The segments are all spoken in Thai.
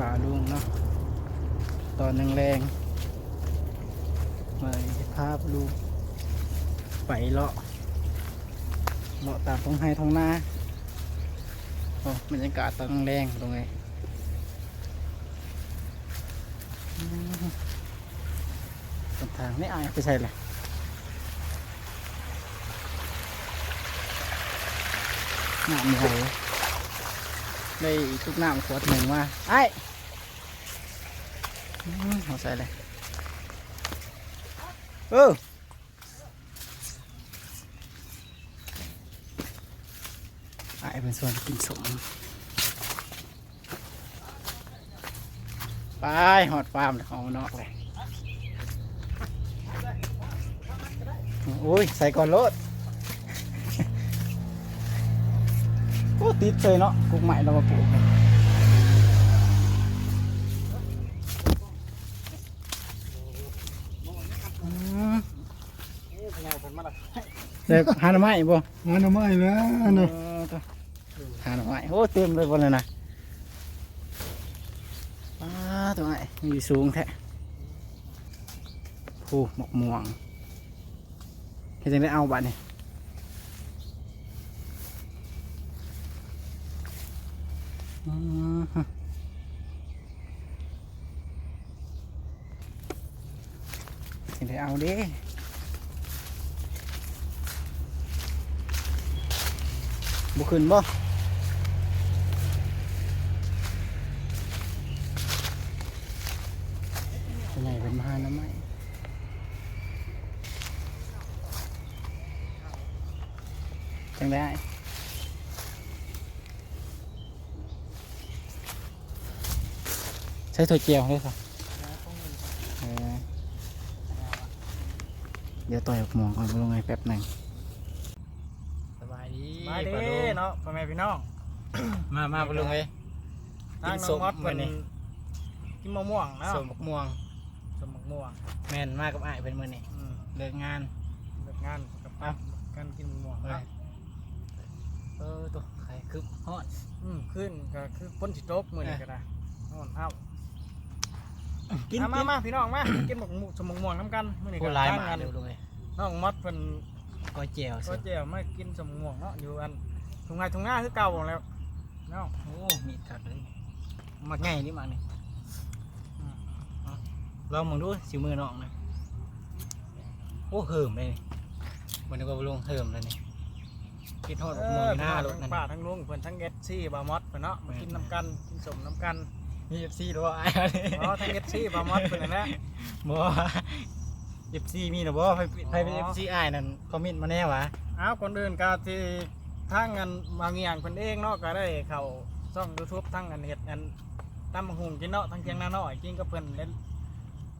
ป่าลุงเนาะตอนแรงๆมาภาพลูกไปเลาะเลาะตามท้องไห้ท้องนาโอ้บรรยากาศตอนแรงๆตรงนี้อืมต้นทางไม่อายไปใช่เลยน้ำไหลได้ทุกน้ำขวดหนึ่งมาไอ้ เอาใส่เลยเออไอ้เป็นส่วนกินสมไปหอดฟาร์มเลยเอามานอกเลยโอ้ย ใส่ก่อนรถโอ้ติดเลยเนาะกุกใหม่เรามาปลูกเลย เด็กหาหน่อไม้บ่งานไม่แล้วเอเนาะอตัวหาหน่อไม้โอ้เต็มเลยบนเลยนะอ้าตัวไอ้มีสูงแท้ผู้หมกม่วงเฮ็ดจังได้เอาบัดนี่อืมฮึจังได้เอาเด้ บ่ขึ้นบ่เป็นไงเป็นมาหาน้ำไม้จังได้ใช้ถั่วเจียวด้วยค่ะเออเดี๋ยวต่อยออกหมองก่อนลงไงแป๊บหนึ่งาเด้ปะลุงเนาะพ่อแม่พี่น้องมามาปะลุงเอ้ยทางกินน้ส้องมมอดเป็นมื้อนี้กินมะม่วงเนาะส้มมะม่วงสมมะม่วงแม่นมากกับอ้ายเป็นมือนี่อืมเลิกงานเลิกงานกับป้าการกินมะม่วงเอ้ยเนาะเออตัวไข่คึบฮอดอืมขึ้นก็คือพ้นสิโต๊กมือนี่เอ้ยก็ได้นอนเอ้ากินมามากินมาพี่น้องมากินหมกหมูสมมะม่วงน้ำกันมือนี่ผู้ก็ลายตั้งมากันเร็วเลยน้องมอดเป็น ก้อยเจียวก็สิเจียวมากินสมมะม่วงเนาะอยู่อันทุ่งนาทุ่งนาคือเก่าแล้วเนาะโอ้มีดกัดเลยมาง่ายนี่มาเนี่ยลองมึงดูสิมือน้องนะโอ้เหิมเลยนี่วันนี้ก็ลงเหิมเลยนี่คิดทอดออกมือหน้ารถนั่น ป้าทั้งลุงเพิ่นทั้งเอสซี่บามอดเพิ่นเนาะมากินน้ำกันกินสมน้ำกันมีเอฟซีด้วยไอ้อ๋อทั้งเอสซี่บามอดเพิ่นนั่นแหละบ่ เอฟซีมีหรือบ่ใครใครเป็นอ๋เออฟซีไอ้ายนั่นคอมเมนต์มาแน่วะอ้าวคนอื่นก็ที่ทางเงินมาเงียงเพิ่นเองเนาะก็ได้เข้าช่อง YouTube ทั้งอันเฮ็ดอันตำบักหุงกินเนาะทั้งเพียงหน้าน้อยกินกับเพิ่นเล่น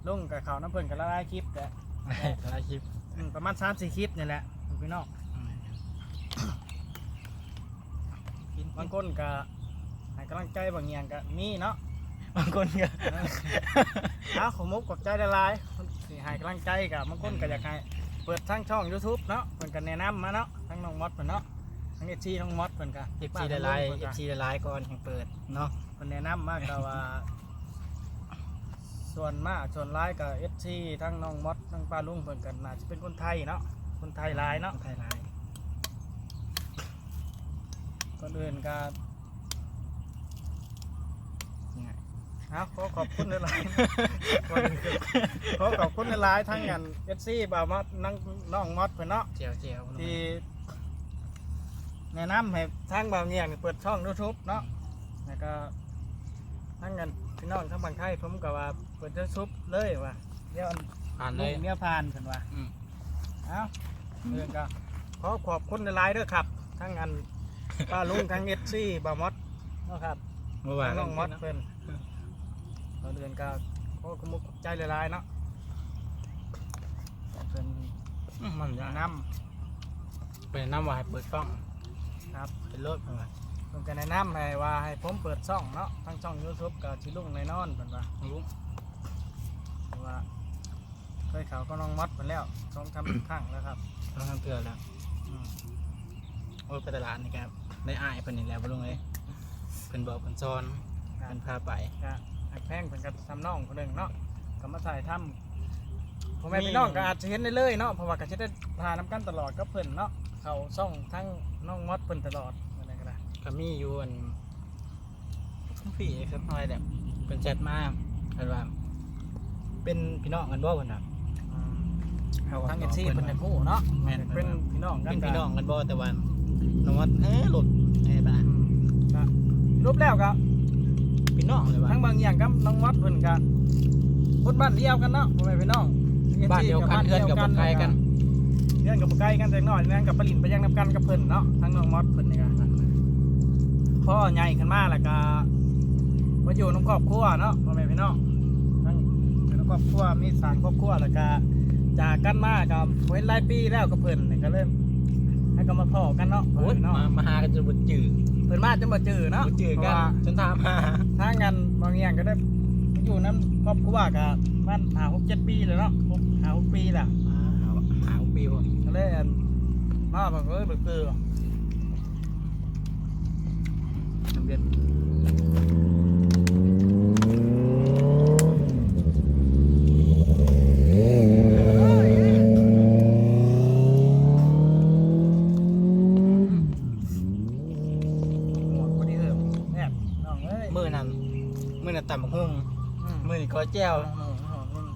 ลุงกับเขาน้ำเพิ่นก็ละลายคลิปแต่ถ่ายคลิปอืมประมาณ3-4คลิปนี่แหละพี่น้องกินบางคนก็ให้กำลังใจบางเงียงก็มีเนาะ บางคนก็อ้าวขอมุกขอบใจละลายๆคนสิให้กำลังใจกับบางคนก็อยากให้เปิดทั้งช่อง YouTube เนาะเพิ่นก็แนะนำมาเนาะทั้งน้องมอดเพิ่นเนาะทั้ง FC น้องมอดเพิ่นก็เอฟซีละลายเอฟซีละลายก่อนถึงเปิดเนาะคนแนะนำมากก็ว่า ส่วนมากส่วนร้ายกับเอฟซีทั้งน้องมดทั้งป้าลุงเพิ่นกันน่าจะเป็นคนไทยเนาะคนไทยหลายเนาะไทยลายคนอื่นก็ นี่ไง เอาขอขอบคุณหลายๆก่อนอื่นคือขอขอบคุณหลายๆทั้งงานเอฟซีบ่าวมดนั่งน้องมดเพิ่นเนาะเจียวเจียวที่แนะนำให้ทางบ่าวเงียงนี่เปิดช่องยูทูบเนาะแล้วก็ทั้งงานพี่น้องทั้งบางไทยผมก็ว่าเปิดยูทูบเลยว่าเดี๋ยวอันผ่านเลลุยงเนี่ยผ่านเพิ่นว่าอืมเอ้าเรื่องก็ขอขอบคุณหลายๆเด้อครับทั้งอันป้าลุงทั้งเอฟซีบามอดเนาะครับเมื่อวานทั้งน้องมอดเพิ่น ตอนเดือนก็ขอขอบมุกขอบใจหลายๆเนาะเพิ่นอืมมันแนะจะนน้ำเป็นน้ำวายเปิดกล้องำครับเป็นรถเป็นไงเพิ่นก็แนะนำให้ว่าให้ผมเปิดช่องเนาะทั้งช่อง YouTube กับชิลุงในนอนเพิ่นว่ารู้เพราะว่าเคยเขาก็น้องมอดเพิ่นแล้วสองทำครั้งแล้วครับต้องทำเตือนแล้วอืมโอ้ยไปตลาดนี่ครับได้อ้ายเป็นนี่แหล้วบ่ลุงเอ้ยเป็นบอกเป็นซอนมันพาไปก็ หักแพงเพิ่นก็ทำน้องคนหนึงเนาะก็มาถ่ายทำพ่อแม่พี่น้องก็อาจจะเห็นได้เลยเนาะเพราะว่าก็จะได้พาน้ำกันตลอดก็เพิ่นเนาะเขาซ่องทั้งน้องมอดเพิ่นตลอดอะไรก็ได้ก็มีอยู่อันพี่ครับน้อยแบบเป็นแชทมาเห็นว่าเป็นพี่น้องกันบ่เพิ่นน่ะทั้งเอซี่เพิ่นได้ฮู้เนาะแม่นเป็นพี่น้องกันเป็นพี่น้องกันบ่แต่ว่าน้องว่าเอ้หลุดไอ้บ้าอืมก็รูปแล้วก็ พี่น้องเลยว่าทั้งบางอย่างกับน้องมอดเพิ่นก็คนบ้านเดียวกันเนาะพ่อแม่พี่น้องบ้านเดียวกันเพื่อนกับบ่ไกลกันเพื่อนกับบ่ไกลกันจักหน่อยนั่นกับปรินไปยังนํกันกับเพิ่นเนาะทั้งน้องมอดเพิ่นนี่ก็พ่อใหญ่ขึ้นมาแล้วก็มาอยู่น้องครอบครัวเนาะพ่อแม่พี่น้องทั้งอยู่น้องครอบครัวมีสร้างครอบครัวแล้วก็จากกันมาก็บ่เห็นหลายปีแล้วกับเพิ่นนี่ก็เลยให้ก็มาพ้อกันเนาะพ่อโอ้ยแม่พี่น้องมามาหากันจนบ่จืด เพิ่นมาจนบ่จื้อเนาะบ่จืดเพกัราะนว่าจนถามหาถ้างั้นบางอย่างก็ได้อยู่น้ำครอบครัวกับบ้านหาหกเจ็ดปีเลยเนาะหกหาหกปีแหละหาหาปีบ่ก็เลยอันมาแบบเอ้ยแบบคือทำเรียน หมวกพอดีเถอะแอบน้องเอ้ย มื้อนั้นมื้อนั้นตำบักหุ่ง อืม มื้อนี้ก็ แจ้วหมวกหมวกหมวก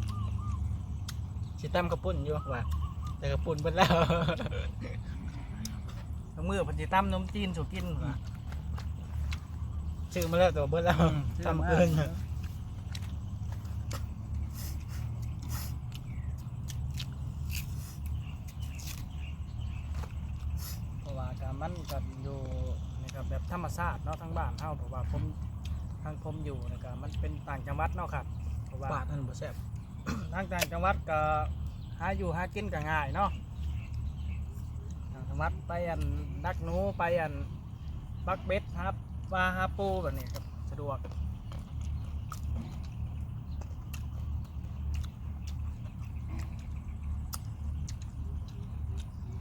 สิตำกระปุ่นอยู่ว่าแต่กระปุ่นเบิดแล้วทั้งมือพันจิตั้มนมจีนสุกินว่ะชื่อมาแล้วตัวเบิดแล้วอืมตำเกินเพราะว่าการมันกันอยู่นะครับแบบธรรมชาติเนาะทั้งบ้านเฮาเพราะว่าผมทางผมอยู่นะครับมันเป็นต่างจังหวัดเนาะครับเพ ราะว่า บาทนั่นบ่แซ่บทางต่างจังหวัดก็หาอยู่หากินก็ง่ายเนาะทางจังหวัดไปอันดักหนูไปอันบักเบ็ดครับปลาหาปูแบบนี้ครับสะดวก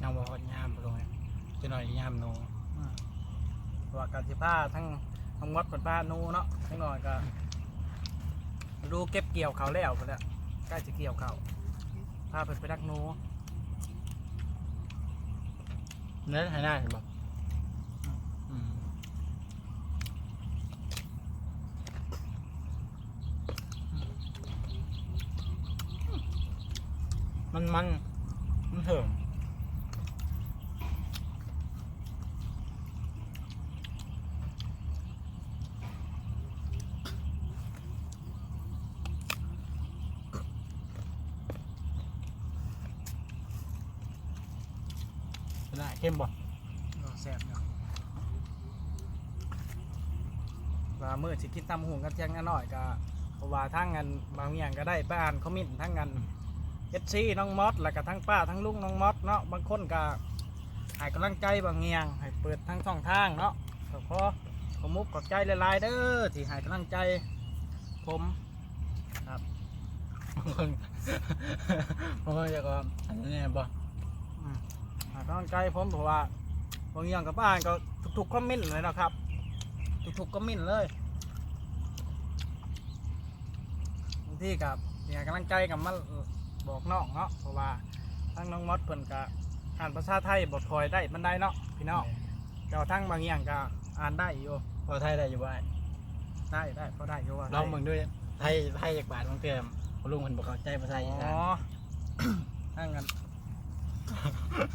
ยังบ่ฮอดยามบ่ลงจะหน่อยยามโนเพราะว่าการสิผ้าทั้งทั้งวัดกับผ้าหนูเนาะทั้งหน่อยก็ ดูเก็บเกี่ยวเขาแล้วไปแล้วใกล้จะเกี่ยวเขาพาเพิ่นไปดักหนูนั่นให้ได้าเห็นบ่อืมมันมันมันเถิง เข้มบ่เออแซ่บเนาะว่ามื้อสิกินตำหุงกันเที่ยงกันหน่อยก็เพราะว่าทั้งกันบางอย่างก็ได้ไปอ่านคอมเมนต์ทั้งกันเอชซีน้องมอสแล้วก็ทั้งป้าทั้งลุงน้องมอสเนาะบางคนก็ให้กำลังใจบางเงียงให้เปิดทั้งช่องทางเนาะก็ขอขอมุกขอบใจหลายๆเด้อที่ให้กำลังใจผมบางคนบางคนจะก็อันนี้บ่อืม ให้กำลังใจผมเพราะว่าบางอย่างกับป้าก็ทุกๆคอมเมนต์เลยนะครับ ทุกๆคอมเมนต์เลยบางทีกับให้กำลังใจกับมันบอกน้องเนาะเพราะว่าทั้งน้องมอสเพิ่นก็อ่านภาษาไทยบทคอยได้มันได้เนาะพี่น้องแต่ว่าทั้งบางอย่างก็อ่านได้อยู่พอไทยได้อยู่บ่ไอ้ได้ได้เพราะได้อยู่ว่าลองเบิ่งด้วยไทยไทยจากบาทบางเทื่อบ่ลุงเพิ่นบ่เข้าใจภาษาอีอ๋สานอทั้งกัน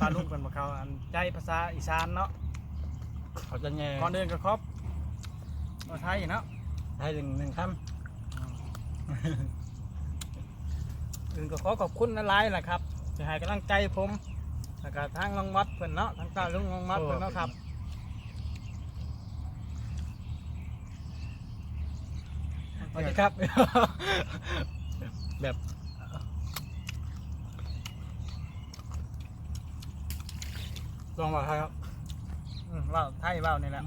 ปลาลูกเป็นมาเขาอันใจภาษาอีสานเนาะเขาจะแง่ก่อนเดินก็ครบมาไทยเนาะไทยหนึ่งหนึ่งคอื่นก็ขอขอบคุณนะไลน์แหละครับจะให้กำลังใจผมแล้วก็ทั้งน้องมัดเพิ่นเนาะทั้งตาลุงน้องมัดเพิ่นเนาะครับำสวัสดีครับ แบบ ลองว่าไทยครับอืมเว่าไทยเว่านี่แหละ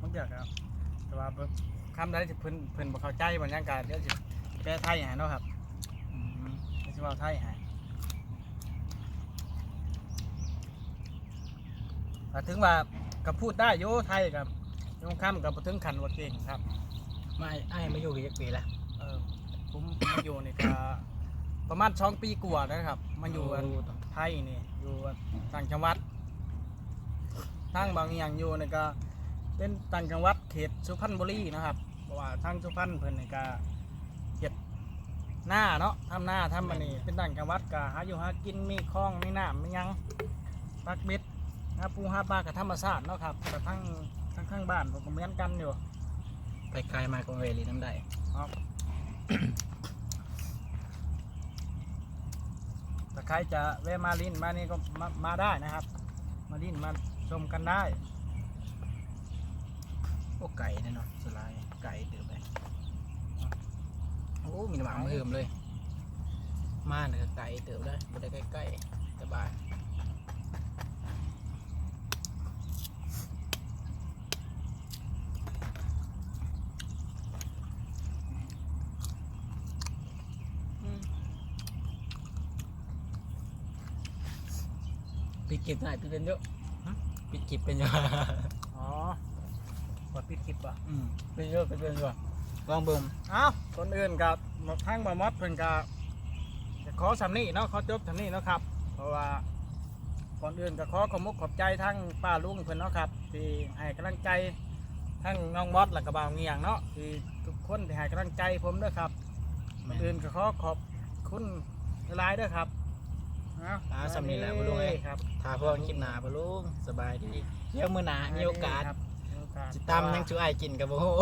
มันเดียวครับ แต่ว่าคำใดที่เพิ่นเพิ่นบ่เข้าใจบางอย่างก็เดี๋ยวสิแปลไทยให้เนาะครับอืมไม่ใช่ว่าไทยหายแต่ถึงว่ากับพูดได้โยไทยกับยงคำกับบ่ถึงขันว่าเก่งครับมาไอ้ายมาอยู่กี่ปีละ เออผมมาอยู่นี่ก็ประมาณสองปีกว่าแล้วครับ มาอยู่อันไทยนี่อยู่ต่างจังหวัด ทางบางอย่างอยู่นี่ก็เป็นต่างจังหวัดเขตสุพรรณบุรีนะครับเพราะว่าทางสุพรรณเพิ่นนี่ก็เขตหน้าเนาะทำหน้าทำมันนี่เป็นต่างจังหวัดก็หาอยู่หากินมีคลองมีน้ำมีหยังปักเบ็ดหาปูหาปลากับธรรมชาติเนาะครับแต่ทั้งทั้งข้างบ้านผมก็เหมือนกันอยู่ไปไกลมากงเวลีน้ำได้ครับ ถ้าใครจะแวะมาลินมานี่ก็มามาได้นะครับ มาลินมา ชมกันได้โอ้ไก่แน่นอนสลายไก่เติบไปโอ้มีหมาเพิ่มเลย มาเนี่ยไก่เติบได้ไม่ได้ใกล้ๆสบายปิดกิบหน่อยปิดเป็นเยอะ ปิดกิบเป็นเยอะอ๋อกดปิดคลิปป่ะอืมเป็นเยอะเป็นเยอะลองเบิ่มอ้าวคนอื่นกับทางบามอดเพิ่นกับจะขอสำนี่เนาะขอจบสำนี่เนาะครับ เพราะว่าก่อนอื่นก็ขอขอบมุกขอบใจทั้งป้าลุงเพิ่นเนาะครับ ที่ให้กำลังใจทั้งน้องมอสและกระบ่าวเงียงเนาะที่ทุกคนที่ให้กำลังใจผมด้วยครับก่อนอื่นก็ขอขอบคุณหลายๆด้วยครับ อ่าสำนีแหละบ่ลุงเอ้ย ครับถ้าพวกคลิปหนาบ่ลุงสบายดีเดี๋ยวมื้อหน้ามีโอกาสครับมีโอกาสสิตามยังชูไอ้ายกินกับบ่ฮู้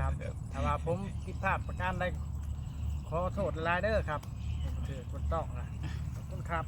ครับถ้าว่าผมผิดพลาดประการใดขอโทษหลายๆเด้อครับถือถูกต้องนะขอบคุณครับ